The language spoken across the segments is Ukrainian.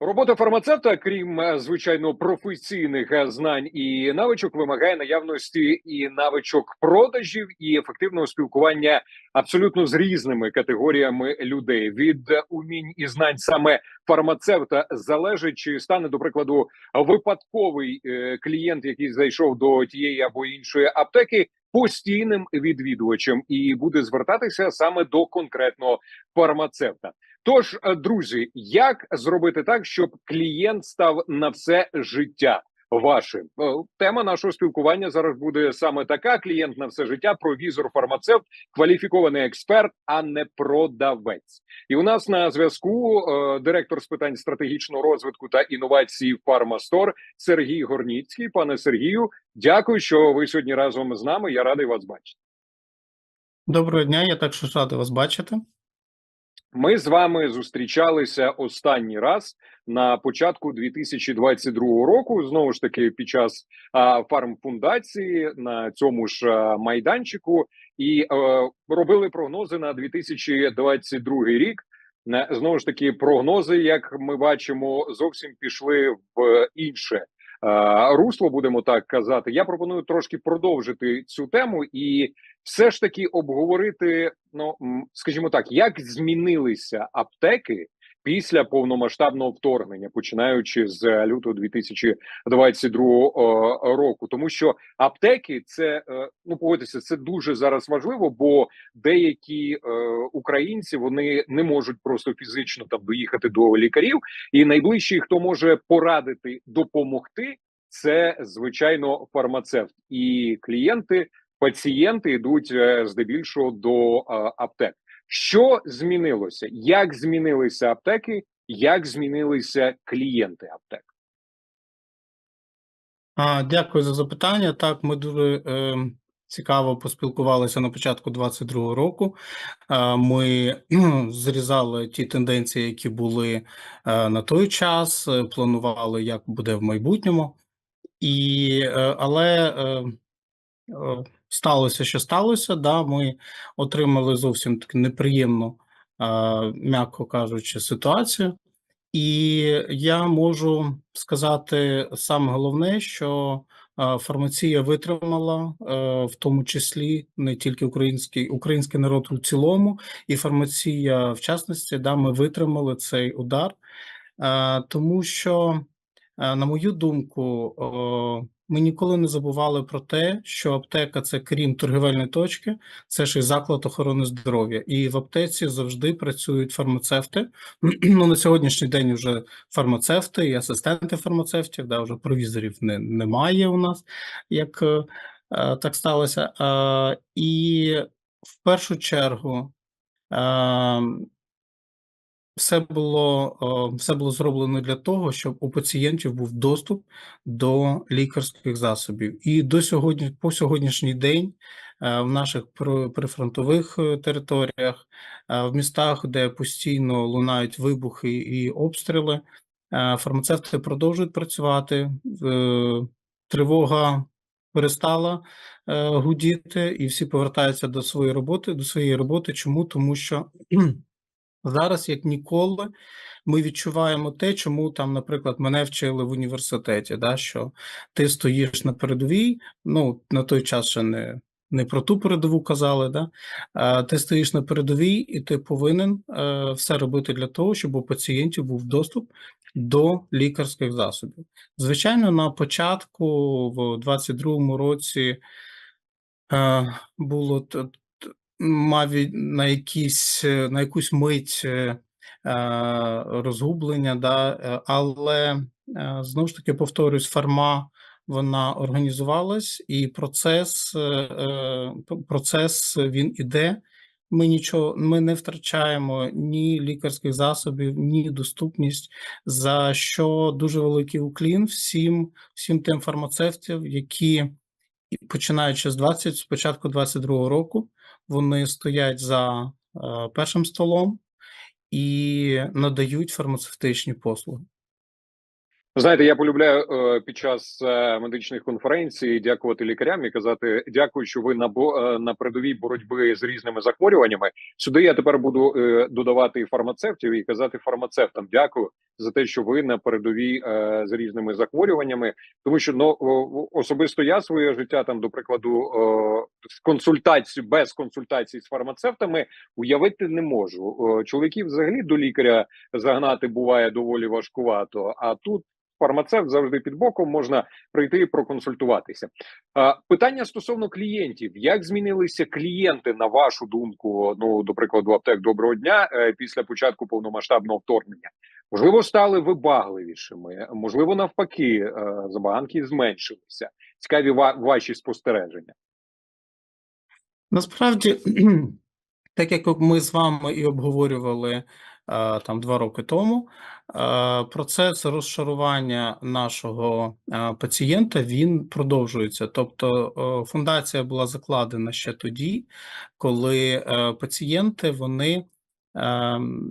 Робота фармацевта, крім е, звичайно професійних е, знань і навичок, вимагає наявності і навичок продажів і ефективного спілкування абсолютно з різними категоріями людей. Від умінь і знань саме фармацевта залежить, чи стане до прикладу випадковий е, клієнт, який зайшов до тієї або іншої аптеки. Постійним відвідувачем і буде звертатися саме до конкретного фармацевта. Тож, е, друзі, як зробити так, щоб клієнт став на все життя вашим? Е, Тема нашого спілкування зараз буде саме така: клієнт на все життя, провізор, фармацевт, кваліфікований експерт, а не продавець. І у нас на зв'язку е, директор з питань стратегічного розвитку та інновації Фармастор Сергій Горніцький. Пане Сергію, дякую, що ви сьогодні разом з нами. Я радий вас бачити. Доброго дня, я також радий вас бачити. Ми з вами зустрічалися останній раз на початку 2022 року. Знову ж таки, під час а, фармфундації на цьому ж а, майданчику, і е, робили прогнози на 2022 рік. Не знову ж таки, прогнози, як ми бачимо, зовсім пішли в інше е, русло. Будемо так казати. Я пропоную трошки продовжити цю тему і все ж таки обговорити, ну скажімо так, як змінилися аптеки після повномасштабного вторгнення, починаючи з лютого 2022 е, року, тому що аптеки це е, ну погодьтеся, це дуже зараз важливо, бо деякі е, українці вони не можуть просто фізично там доїхати до лікарів, і найближчий, хто може порадити допомогти, це звичайно фармацевт. І клієнти пацієнти йдуть е, здебільшого до е, аптек. Що змінилося? Як змінилися аптеки? Як змінилися клієнти аптек? А, Дякую за запитання. Так, ми дуже е, цікаво поспілкувалися на початку 2022 року. Е, ми кхм, зрізали ті тенденції, які були е, на той час, е, планували, як буде в майбутньому. І, е, але е, е, сталося, що сталося. Да, ми отримали зовсім таку неприємну, м'яко кажучи, ситуацію. І я можу сказати саме головне, що фармація витримала, в тому числі не тільки український, український народ у цілому, і фармація, в частності, да, ми витримали цей удар, тому що, на мою думку, ми ніколи не забували про те, що аптека це крім торгівельної точки, це ж і заклад охорони здоров'я. І в аптеці завжди працюють фармацевти. Ну на сьогоднішній день вже фармацевти і асистенти фармацевтів, да, вже провізорів не, немає у нас, як е, е, так сталося. Е, і в першу чергу. Е, все було е, все було зроблено для того, щоб у пацієнтів був доступ до лікарських засобів. І до сьогодні, по сьогоднішній день, е, в наших при- прифронтових е, територіях, в містах, де постійно лунають вибухи і обстріли, фармацевти продовжують працювати. Тривога перестала гудіти, і всі повертаються до своєї роботи. До своєї роботи. Чому? Тому що Зараз, як ніколи, ми відчуваємо те, чому там, наприклад, мене вчили в університеті, да, що ти стоїш на передовій, ну на той час ще не, не про ту передову казали, да, а ти стоїш на передовій, і ти повинен е, все робити для того, щоб у пацієнтів був доступ до лікарських засобів. Звичайно, на початку, в 22-му році, е, було мав на якісь е, на якусь мить е, е, розгублення, да, але знову ж таки повторюсь, фарма вона організувалась, і процес, процес він іде. Ми нічого ми не втрачаємо ні лікарських засобів, ні доступність, за що дуже великий уклін всім, всім тим фармацевтів, які починаючи з 20, з початку 22 року, вони стоять за е, першим столом і надають фармацевтичні послуги. Знаєте, я полюбляю е, під час е, медичних конференцій дякувати лікарям і казати дякую, що ви на бо на передовій боротьби з різними захворюваннями. Сюди я тепер буду додавати фармацевтів і казати фармацевтам дякую за те, що ви на передовій е, з різними захворюваннями, тому що ну особисто я своє життя там, до прикладу, е, з без консультацій з фармацевтами уявити не можу. Е, чоловіків взагалі до лікаря загнати буває доволі важкувато. А тут фармацевт завжди під боком можна прийти і проконсультуватися. А, Питання стосовно клієнтів: як змінилися клієнти на вашу думку? Ну до прикладу, аптек доброго дня е, після початку повномасштабного вторгнення? Можливо, стали вибагливішими, можливо, навпаки, е, забаганки зменшилися. Цікаві ваші спостереження. Насправді, так як ми з вами і обговорювали е, там два роки тому, е, процес розшарування нашого пацієнта він продовжується. Тобто фундація була закладена ще тоді, коли пацієнти вони ем,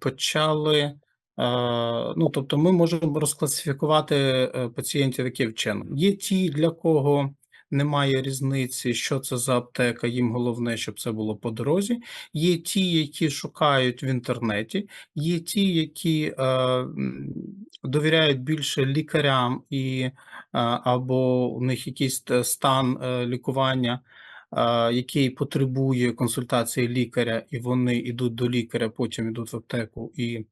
почали. Е, Ну, тобто, ми можемо розкласифікувати е, пацієнтів таким чином. Є ті, для кого немає різниці, що це за аптека. Їм головне, щоб це було по дорозі. Є ті, які шукають в інтернеті, є ті, які е, довіряють більше лікарям і е, або у них якийсь стан лікування. Який потребує консультації лікаря, і вони йдуть до лікаря, потім йдуть в аптеку і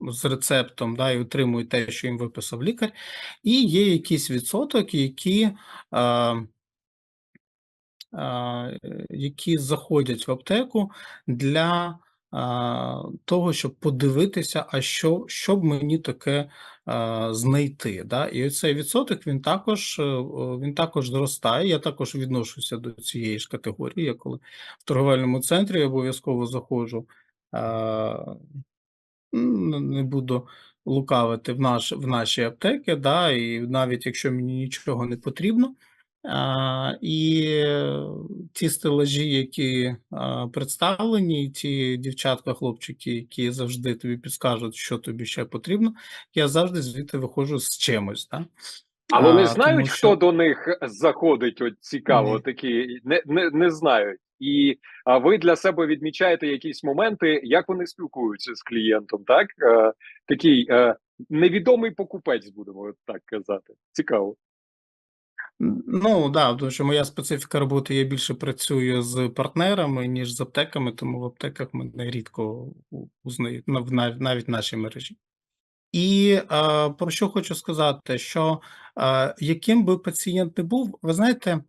з рецептом, да, і отримують те, що їм виписав лікар, і є якийсь відсоток, які, е, які заходять в аптеку для того, щоб подивитися, а що, що б мені таке знайти. Да? І цей відсоток він також, е, він також зростає. Я також відношуся до цієї ж категорії. Я коли в торговельному центрі обов'язково заходжу. Не буду лукавити в наш в наші аптеки, да, і навіть якщо мені нічого не потрібно. А, і е, ті стелажі, які а, представлені, ті дівчатка, хлопчики, які завжди тобі підскажуть, що тобі ще потрібно, я завжди звідти виходжу з чимось. Да? А вони знають, тому хто до них заходить? От цікаво, Ні. такі не, не, не знають. І а ви для себе відмічаєте якісь моменти, як вони спілкуються з клієнтом, так? Е, такий е, невідомий покупець, будемо так казати. Цікаво. Ну, да, тому що моя специфіка роботи, я більше працюю з партнерами, ніж з аптеками, тому в аптеках мене рідко узнають, нав- нав- навіть в нашій мережі. І е, про що хочу сказати, що е, яким би пацієнт не був, ви знаєте, е,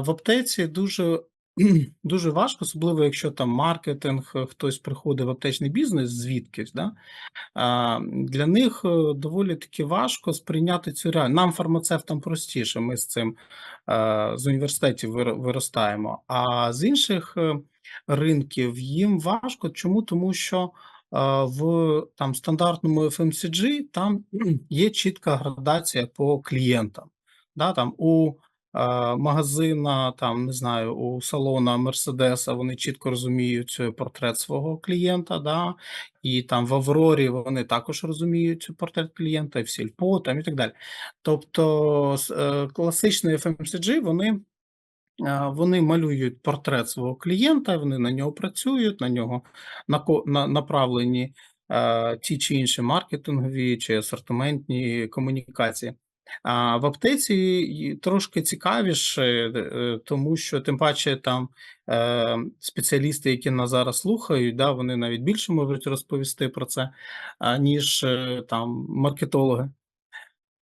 в аптеці дуже, дуже важко, особливо якщо там маркетинг, е, хтось приходить в аптечний бізнес звідкись, да, для них е, доволі таки важко сприйняти цю реальність. Нам, фармацевтам, простіше, ми з цим е, з університетів виростаємо. А з інших ринків їм важко. Чому? Тому що в там стандартному FMCG там є чітка градація по клієнтам. Да, там у магазина, там не знаю, у салона Мерседеса вони чітко розуміють е, портрет свого клієнта. Да, і там в Аврорі вони також розуміють портрет клієнта, і в Сільпо там і так далі. Тобто е, класичний FMCG, вони, е, вони малюють портрет свого клієнта, вони на нього працюють, на нього на, направлені е, ті чи інші маркетингові чи асортиментні комунікації. А в аптеці трошки цікавіше, е, тому що тим паче там е, спеціалісти, які нас зараз слухають, да, вони навіть більше можуть розповісти про це, ніж е, там маркетологи.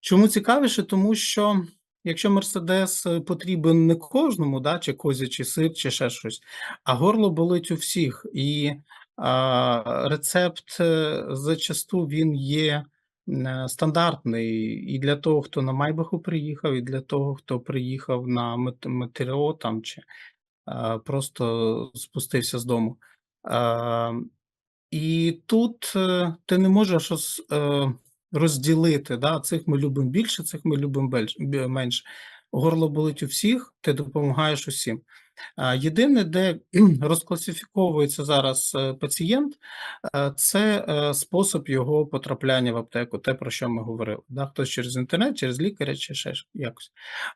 Чому цікавіше? Тому що якщо Мерседес е, потрібен не кожному, да, чи козячий сир, чи ще щось, а горло болить у всіх, і а, рецепт е, зачасту він є е, стандартний і для того, хто на Майбаху приїхав, і для того, хто приїхав на мет- Метео там чи просто спустився з дому. І тут е, ти не можеш е, розділити, да, цих ми любимо більше, цих ми любимо менше. Горло болить у всіх, ти допомагаєш усім. Єдине, де розкласифіковується зараз, е, пацієнт, е, це, е, спосіб його потрапляння в аптеку, те, про що ми говорили, да. Хтось через інтернет, через лікаря чи ще якось.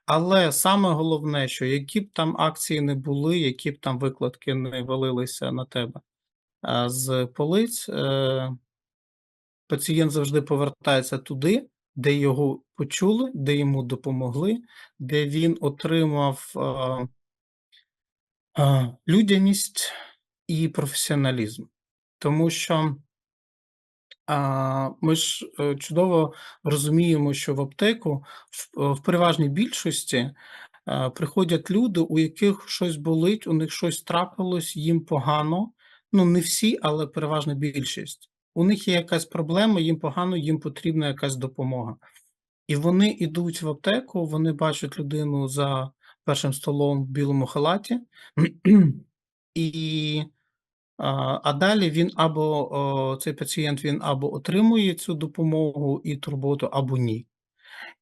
Але саме головне, що які б там акції не були, які б там викладки не валилися на тебе, з полиць, пацієнт завжди повертається туди, де його почули, де йому допомогли, де він отримав, людяність і професіоналізм. Тому що ми ж, е, чудово розуміємо, що в аптеку в в переважній більшості, приходять люди, у яких щось болить, у них щось трапилось, їм погано. Ну, не всі, але переважна більшість. У них є якась проблема, їм погано, їм потрібна якась допомога. І вони ідуть в аптеку, вони бачать людину за першим столом в білому халаті, і, а, а далі він або, о, цей пацієнт, він або отримує цю допомогу і турботу, або ні.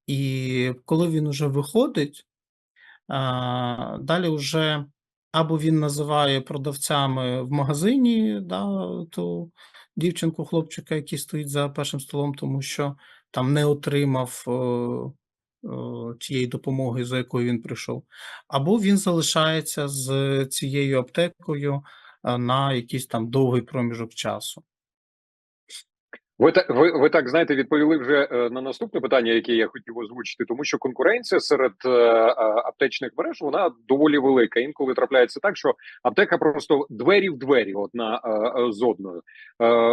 І коли він уже виходить, а, далі уже або він називає продавцями в магазині, да, ту дівчинку, хлопчика, який стоїть за першим столом, тому що там не отримав, е, тієї допомоги, за якою він прийшов, або він залишається з цією аптекою, на якийсь там довгий проміжок часу. Ви та ви, ви так знаєте, відповіли вже е, на наступне питання, яке я хотів озвучити, тому що конкуренція серед е, е, аптечних мереж вона доволі велика. Інколи трапляється так, що аптека просто двері в двері, одна з одною.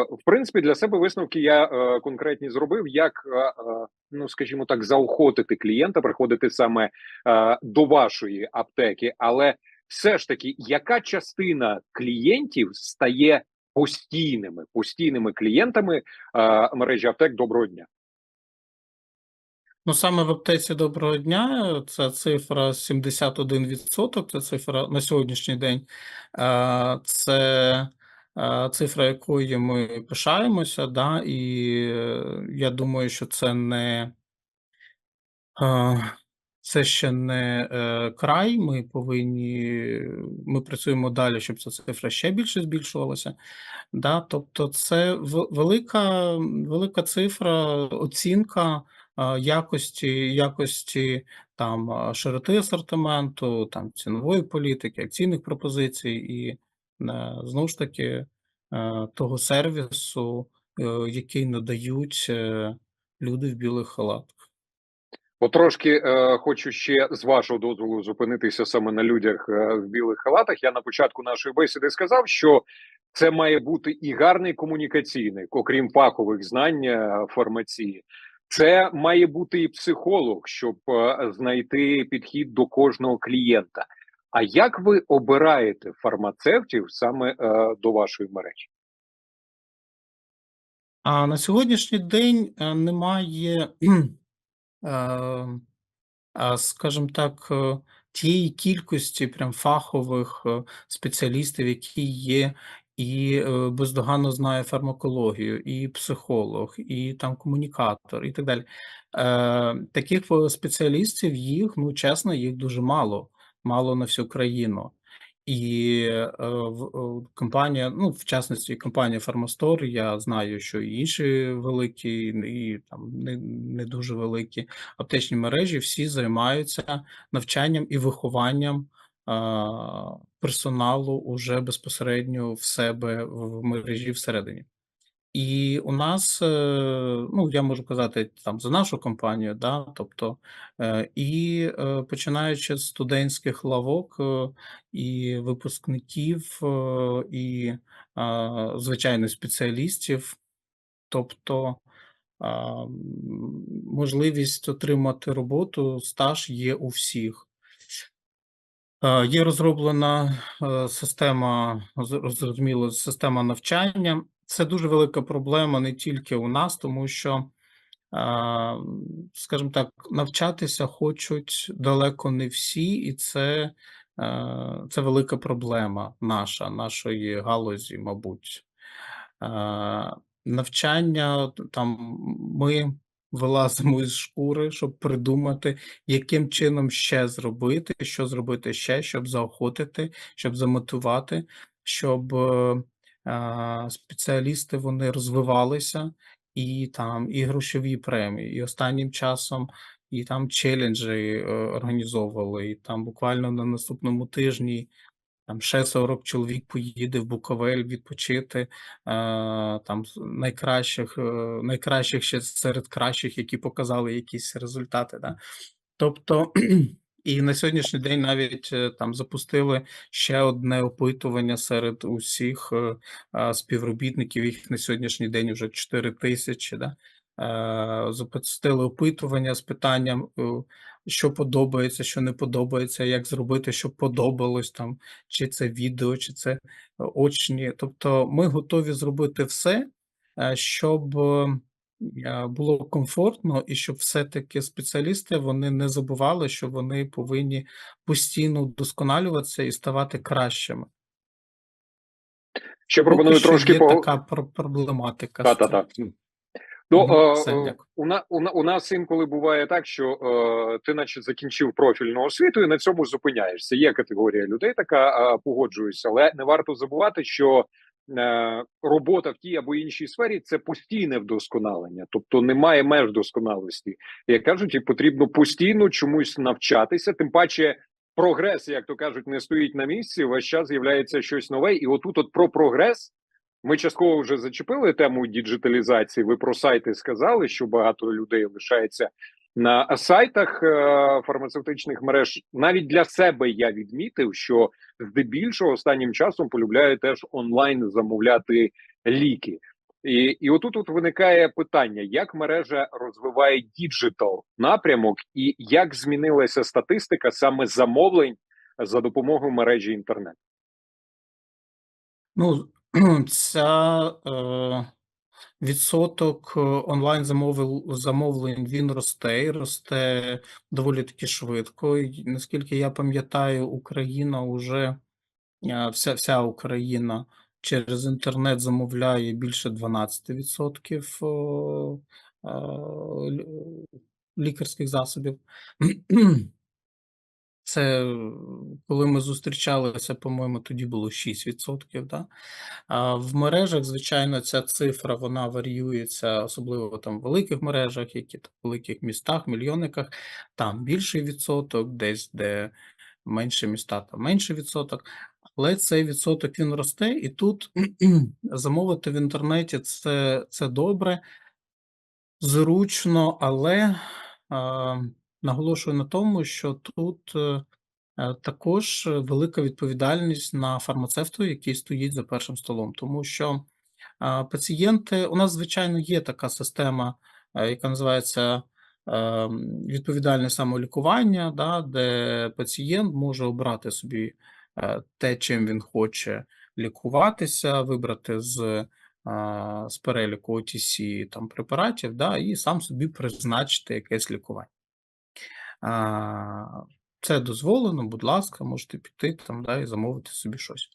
В принципі, для себе висновки я конкретні зробив, як ну скажімо так, заохотити клієнта приходити саме до вашої аптеки, але все ж таки, яка частина клієнтів стає постійними постійними клієнтами е, мережі аптек доброго дня. Ну, саме в аптеці доброго дня ця цифра 71%, це цифра на сьогоднішній день. Е, це, е, цифра, якою ми пишаємося, да, і е, я думаю, що це не це ще не, е, край. Ми повинні ми працюємо далі, щоб ця цифра ще більше збільшувалася. Да, тобто це велика велика цифра, оцінка, а, якості якості там, широти асортименту, там цінової політики, акційних пропозицій і, е, знову ж таки, е, того сервісу, е, який надають, е, люди в білих халатах. Потрошки е, хочу ще з вашого дозволу зупинитися саме на людях е, в білих халатах. Я на початку нашої бесіди сказав, що це має бути і гарний комунікаційний, окрім фахових знань е, фармації. Це має бути і психолог, щоб е, знайти підхід до кожного клієнта. А як ви обираєте фармацевтів саме е, до вашої мережі? А на сьогоднішній день, е, немає, скажімо так, е, тієї кількості прям фахових, е, спеціалістів, які є, і, е, бездоганно знає фармакологію, і психолог, і там комунікатор, і так далі. Е, таких спеціалістів їх, ну, чесно, їх дуже мало, мало на всю країну. І, е, в е, компанія, ну, в частності компанія "Фармастор", я знаю, що і інші великі, і там не не дуже великі аптечні мережі всі займаються навчанням і вихованням, е, персоналу уже безпосередньо в себе в мережі всередині. І у нас, е, ну, я можу казати там за нашу компанію, да, тобто, і, е, починаючи з студентських лавок, і випускників, і, звичайно, спеціалістів, тобто, можливість отримати роботу, стаж є у всіх. Е, є розроблена, е, система, зрозуміло, система навчання. Це дуже велика проблема не тільки у нас, тому що, скажімо так, навчатися хочуть далеко не всі, і це, це велика проблема наша, нашої галузі, мабуть. Навчання там ми вилазимо із шкури, щоб придумати, яким чином ще зробити, що зробити ще, щоб заохотити, щоб замотивувати, щоб е, спеціалісти вони розвивалися, і там і грошові премії, і останнім часом і там челенджі е, організовували. І там буквально на наступному тижні там ще 40 чоловік поїде в Буковель відпочити. Там найкращих, е, найкращих ще серед кращих, які показали якісь результати. Да? Тобто, і на сьогоднішній день навіть е, там запустили ще одне опитування серед усіх е, е, співробітників. Їх на сьогоднішній день вже 4 тисячі. Да? Е, Запустили опитування з питанням, що подобається, що не подобається, як зробити, щоб подобалось там, чи це відео, чи це очні. Тобто, ми готові зробити все, щоб було комфортно, і щоб все-таки спеціалісти вони не забували, що вони повинні постійно вдосконалюватися і ставати кращими. Ще Поки пропоную що трошки є по така пр- проблематика. та та та. Ну, е, все, е, у, на, у, у нас інколи буває так, що е, ти наче закінчив профільну освіту і на цьому зупиняєшся. Є категорія людей, така е, погоджуюся, але не варто забувати, що робота в тій або іншій сфері це постійне вдосконалення, тобто немає меж досконалості. Як кажуть, і потрібно постійно чомусь навчатися, тим паче. Прогрес, як то кажуть, не стоїть на місці. Весь час з'являється щось нове, і отут, от про прогрес, ми частково вже зачепили тему діджиталізації. Ви про сайти сказали, що багато людей лишається на сайтах е, фармацевтичних мереж. Навіть для себе я відмітив, що здебільшого останнім часом полюбляю теж онлайн замовляти ліки. І, і отут от виникає питання: як мережа розвиває діджитал напрямок, і як змінилася статистика саме замовлень за допомогою мережі інтернет? Ну, ця е, відсоток е, онлайн замовлень він росте і росте доволі таки швидко. І, наскільки я пам'ятаю, Україна вже е, вся, вся Україна через інтернет замовляє більше 12% о, е, лі- лікарських засобів. Це коли ми зустрічалися, по-моєму, тоді було 6%. Да? А в мережах, звичайно, ця цифра вона варіюється, особливо там в великих мережах, які там в великих містах, мільйонниках, там більший відсоток, десь де менше міста, там менший відсоток. Але цей відсоток він росте, і тут замовити в інтернеті це, це добре, зручно, але наголошую на тому, що тут е, е, також велика відповідальність на фармацевту, який стоїть за першим столом, тому що пацієнти, у нас, звичайно, є така система, е, яка називається е, відповідальне самолікування, да, де пацієнт може обрати собі е, те, чим він хоче лікуватися, вибрати з, з переліку OTC там, препаратів, да, і сам собі призначити якесь лікування. Це дозволено, будь ласка, можете піти там, да, і замовити собі щось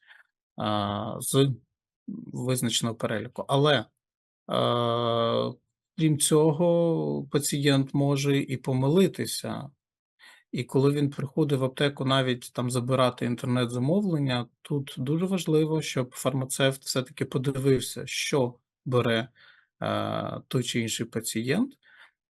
з визначеного переліку. Але крім цього, пацієнт може і помилитися. І коли він приходить в аптеку навіть там забирати інтернет-замовлення, тут дуже важливо, щоб фармацевт все-таки подивився, що бере е, той чи інший пацієнт.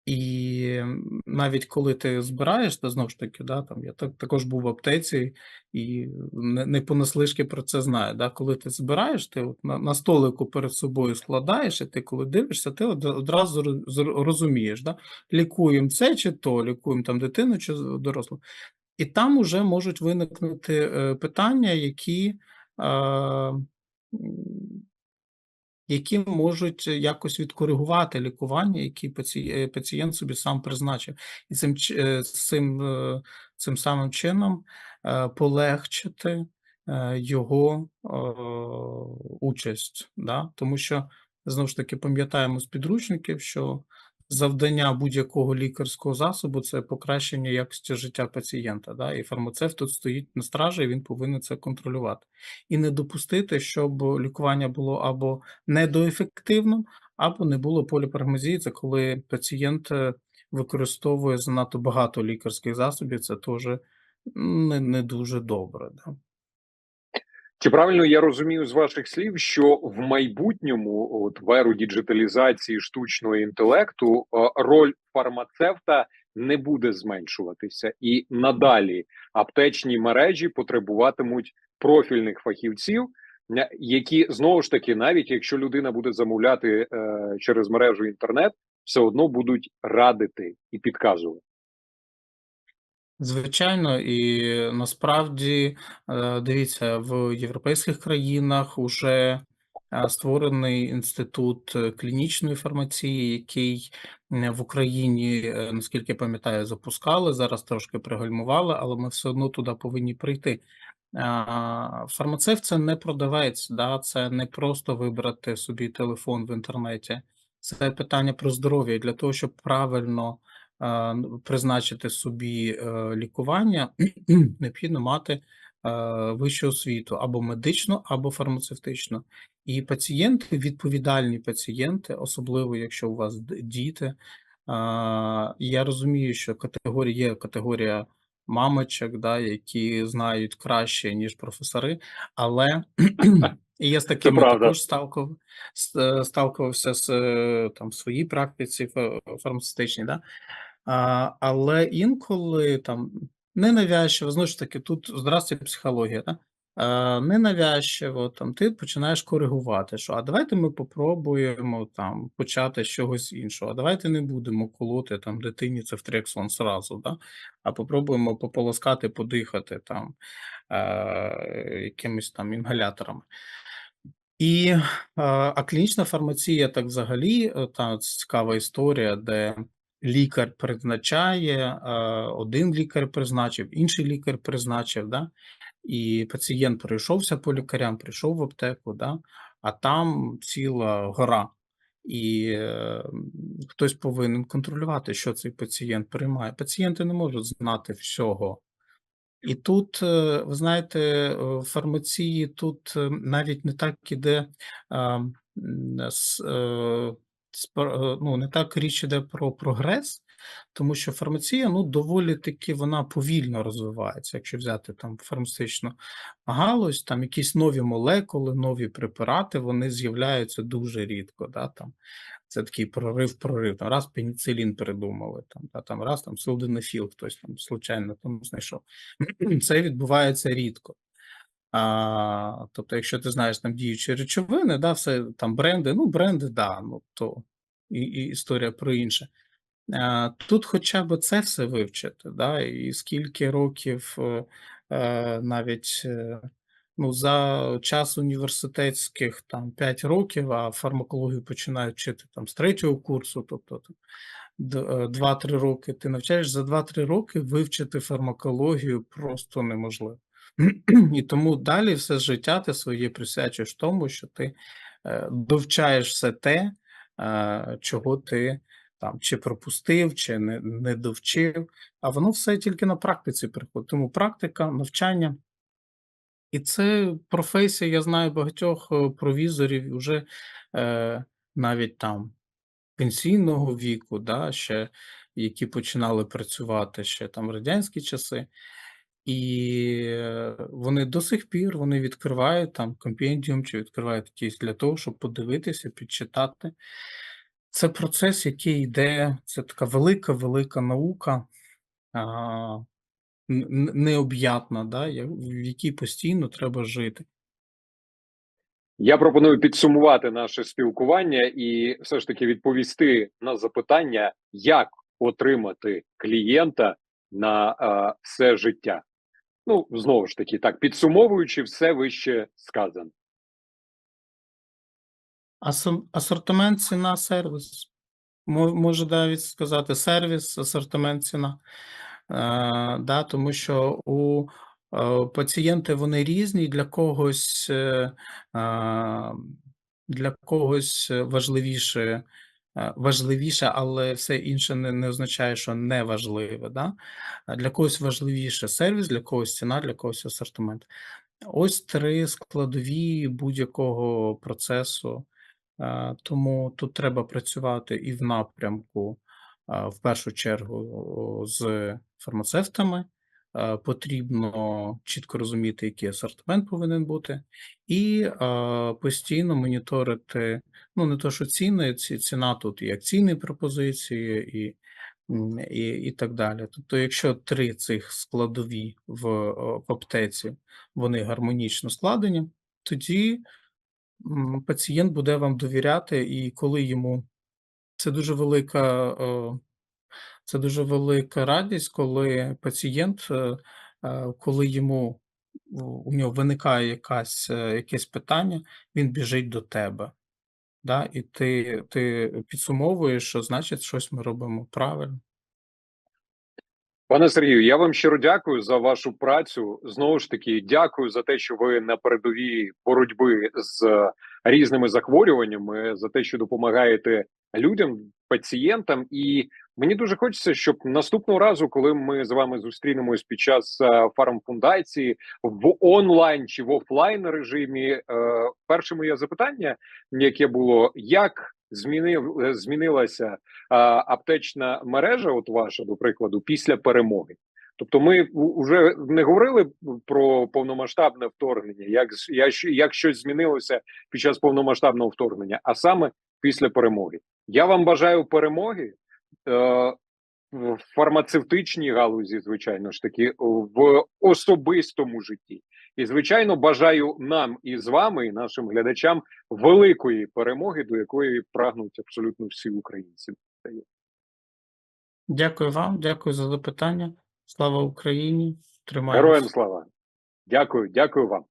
І навіть коли ти збираєш, то знову ж таки, да, там я так, також був в аптеці і не, не понаслишки про це знаю. Да, коли ти збираєш, ти от на, на столику перед собою складаєш, і ти коли дивишся, ти одразу розумієш, да, лікуємо це чи то, лікуємо там дитину чи дорослу. І там уже можуть виникнути е, питання, які. Е, які можуть якось відкоригувати лікування, які е, пацієнт собі сам призначив, і цим е, цим, е, цим самим чином е, полегшити е, його е, участь. Да? Тому що знову ж таки пам'ятаємо з підручників, що завдання будь-якого лікарського засобу це покращення якості життя пацієнта. Да? І фармацевт тут стоїть на стражі, і він повинен це контролювати і не допустити, щоб лікування було або недоефективним, або не було поліпрагмазії, це коли пацієнт, е, використовує занадто багато лікарських засобів, це теж не не дуже добре, да. Чи правильно я розумію з ваших слів, що в майбутньому, от в еру діджиталізації штучного інтелекту, е, роль фармацевта не буде зменшуватися, і надалі аптечні мережі потребуватимуть профільних фахівців, е, які знову ж таки, навіть якщо людина буде замовляти е, через мережу інтернет, все одно будуть радити і підказувати. Звичайно, і насправді, е, дивіться, в європейських країнах уже е, створений інститут е, клінічної фармації, який в Україні, наскільки я пам'ятаю, запускали. Зараз трошки пригальмували, але ми все одно туди повинні прийти. Фармацевт це не продавець, да, це не просто вибрати собі телефон в інтернеті. Це питання про здоров'я. Для того, щоб правильно призначити собі е, лікування, необхідно мати е, вищу освіту або медичну, або фармацевтичну. І пацієнти, відповідальні пацієнти, особливо якщо у вас діти. Я розумію, що категорія є категорія мамочок, да, які знають краще, ніж професори, але і я з такими також сталкував, е, сталкувався з там в своїй практиці фа- фармацевтичній, да? А, але інколи там ненавязчиво, знову ж таки, тут здрасте психологія, да? А, ненавязчиво, там ти починаєш коригувати, що а давайте ми попробуємо там почати з чогось іншого, а давайте не будемо колоти там дитині цефтрексон зразу, да? а попробуємо пополоскати, подихати там е, якимись там інгаляторами. І, е, а клінічна фармація, так взагалі, е, та цікава історія, де лікар призначає, е, один лікар призначив, інший лікар призначив, да? і пацієнт пройшовся по лікарям, прийшов в аптеку, да? а там ціла гора. І е, хтось повинен контролювати, що цей пацієнт приймає. Пацієнти не можуть знати всього. І тут, е, ви знаєте, е, в фармації тут е, навіть не так іде, е, е, ну, не так річ іде про прогрес, тому що фармація, ну, доволі таки вона повільно розвивається. Якщо взяти там фармацевтичну галузь, там якісь нові молекули, нові препарати, вони з'являються дуже рідко. Да, там. Це такий прорив, прорив. Там раз пеніцилін придумали, там, да, там раз там силденафіл хтось там случайно там знайшов. Це відбувається рідко. А, тобто, якщо ти знаєш там діючі речовини, да, все там бренди, ну бренди, да, ну то і, і історія про інше. А, тут хоча б це все вивчити, да, і скільки років е, е, навіть е, ну, за час університетських там 5 років, а фармакологію починають вчити там з третього курсу, тобто там, д- е, 2-3 роки ти навчаєш за 2-3 роки вивчити фармакологію просто неможливо. І тому далі все життя ти своє присвячуєш тому, що ти е, довчаєш все те, е, чого ти там чи пропустив, чи не, не довчив, а воно все тільки на практиці приходить. Тому практика, навчання. І це професія, я знаю багатьох е, провізорів вже е, навіть там пенсійного віку, да, ще, які починали працювати ще там радянські часи. І е, вони до сих пір вони відкривають там компендіум чи відкривають якийсь для того, щоб подивитися, підчитати. Це процес, який йде, це така велика, велика наука, а, необ'ятна, да, в якій постійно треба жити. Я пропоную підсумувати наше спілкування і все ж таки відповісти на запитання, як отримати клієнта на е, все життя. Ну, знову ж таки, так підсумовуючи все вище сказано. Асортимент, ціна, сервіс. Мо- Можу навіть сказати сервіс, асортимент, ціна. Е, да, тому що у е, пацієнти вони різні, для когось, е, для когось важливіше, е, важливіше, але все інше не, не означає, що не важливе. Да? Для когось важливіше сервіс, для когось ціна, для когось асортимент. Ось три складові будь-якого процесу Е, Тому тут треба працювати і в напрямку, е, в першу чергу, з фармацевтами. Е, Потрібно чітко розуміти, який асортимент повинен бути, і е, постійно моніторити, ну не то, що ціни, ці ціна тут і акційні пропозиції, і, і, і так далі. Тобто, якщо три цих складові в, в аптеці вони гармонічно складені, тоді пацієнт буде вам довіряти, і коли йому це дуже велика, е, це дуже велика радість, коли пацієнт, е, е, коли йому у нього виникає якась, е, якесь питання, він біжить до тебе. Да? І ти, ти підсумовуєш, що значить щось ми робимо правильно. Пане Сергію, я вам щиро дякую за вашу працю. Знову ж таки, дякую за те, що ви на передовій боротьби з різними захворюваннями, за те, що допомагаєте людям, пацієнтам. І мені дуже хочеться, щоб наступного разу, коли ми з вами зустрінемось під час е, фармфундації в онлайн чи в офлайн режимі, е, перше моє запитання, яке було як змінив е, змінилася аптечна мережа, от ваша, до прикладу, після перемоги. Тобто, ми вже не говорили про повномасштабне вторгнення, як як щось змінилося під час повномасштабного вторгнення, а саме після перемоги. Я вам бажаю перемоги в фармацевтичній галузі, звичайно ж таки, в особистому житті. І звичайно, бажаю нам і з вами, і нашим глядачам, великої перемоги, до якої прагнуть абсолютно всі українці. Дякую вам, дякую за запитання. Слава Україні! Тримаємось. Героям слава! Дякую, дякую вам.